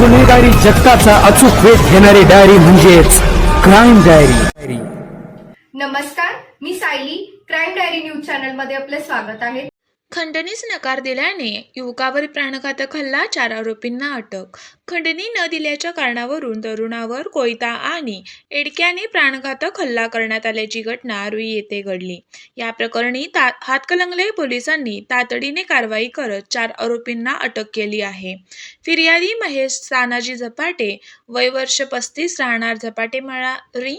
गुन्हेगारी जगताचा अचूक वेध घेणारी डायरी म्हणजेच क्राईम डायरी नमस्कार मी सायली. क्राईम डायरी न्यूज चॅनलमध्ये आपले स्वागत आहे. खंडणीस नकार दिल्याने युवकावर प्राणघातक हल्ला चार आरोपींना अटक. खंडणी न दिल्याच्या कारणावरून तरुणावर कोयता आणि एडक्याने प्राणघातक हल्ला करण्यात आल्याची घटना रुई येथे घडली. या प्रकरणी ता हातकलंगले पोलिसांनी तातडीने कारवाई करत चार आरोपींना अटक केली आहे. फिर्यादी महेश सानाजी झपाटे वय वर्ष पस्तीस राहणार झपाटे मळारी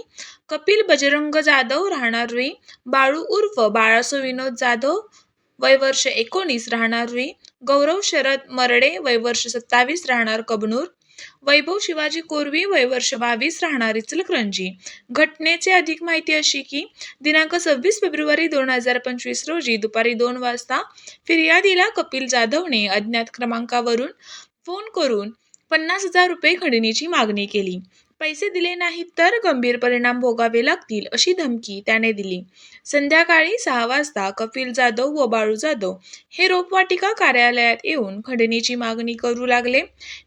कपिल बजरंग जाधव राहणार रुई बाळू उर्फ बाळासो विनोद जाधव वय वर्ष एकोणीस राहणार रुई. गौरव शरद मरडे वय वर्ष सत्तावीस राहणार कबनूर. वैभव शिवाजी कोरवी वय वर्ष बावीस राहणार इचलकरंजी. घटनेची अधिक माहिती अशी की दिनांक सव्वीस फेब्रुवारी दोन हजार पंचवीस रोजी दुपारी दोन वाजता फिर्यादीला कपिल जाधवने अज्ञात क्रमांकावरून फोन करून पन्नास हजार रुपये खंडणीची मागणी केली. पैसे दिले नाहीत तर गंभीर परिणाम भोगावे लागतील अशी धमकी त्याने दिली. संध्याकाळी सहा वाजता कपिल जाधव व बाळू जाधव हे रोपवाटिका कार्यालयात येऊन खंडणीची मागणी करू लागले.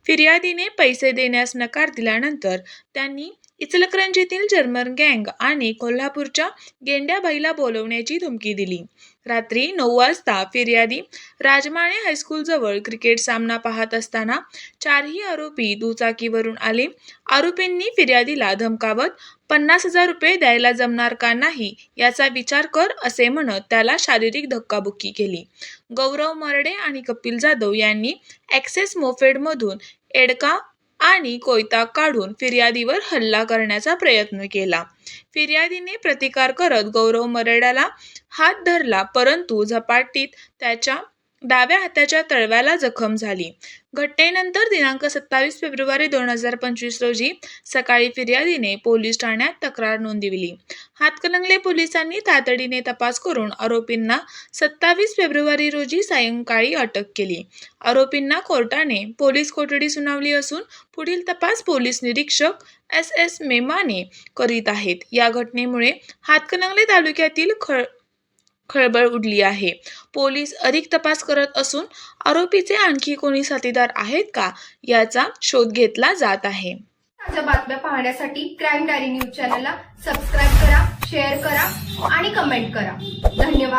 फिर्यादीने पैसे देण्यास नकार दिल्यानंतर त्यांनी इचलकरंजीतील जर्मन गँग आणि कोल्हापूरच्या गेंड्याबाईला बोलवण्याची धमकी दिली. रात्री नऊ वाजता फिर्यादी राजमाणे हायस्कूलजवळ क्रिकेट सामना पाहत असताना चारही आरोपी दुचाकीवरून आले. आरोपींनी फिर्यादीला धमकावत पन्नास हजार रुपये द्यायला जमणार का नाही? याचा विचार कर असे म्हणत त्याला शारीरिक धक्काबुक्की केली. गौरव मरडे आणि कपिल जाधव यांनी ॲक्सेस मोफेडमधून एडका आणि कोयता काढून फिर्यादीवर हल्ला करण्याचा प्रयत्न केला. फिर्यादीने प्रतिकार करत गौरव मरड्याला हात धरला परंतु झपाटीत त्याच्या डाव्या हाताच्या तळव्याला जखम झाली. घटनेनंतर दिनांक सत्तावीस फेब्रुवारी दोन हजार पंचवीस रोजी सकाळी फिर्यादीने पोलीस ठाण्यात तक्रार नोंदविली. हातकणंगले पोलिसांनी तातडीने तपास करून आरोपींना सत्तावीस फेब्रुवारी रोजी सायंकाळी अटक केली. आरोपींना कोर्टाने पोलीस कोठडी सुनावली असून पुढील तपास पोलीस निरीक्षक एस एस मेमाने करीत आहेत. या घटनेमुळे हातकणंगले तालुक्यातील खळ खळबळ उडली आहे. पोलीस अधिक तपास करत असून आरोपीचे आणखी कोणी साथीदार आहेत का याचा शोध घेतला जात आहे. ताज्या बातम्या पाहण्यासाठी क्राईम डायरी न्यूज चॅनलला सबस्क्राईब करा शेअर करा आणि कमेंट करा. धन्यवाद.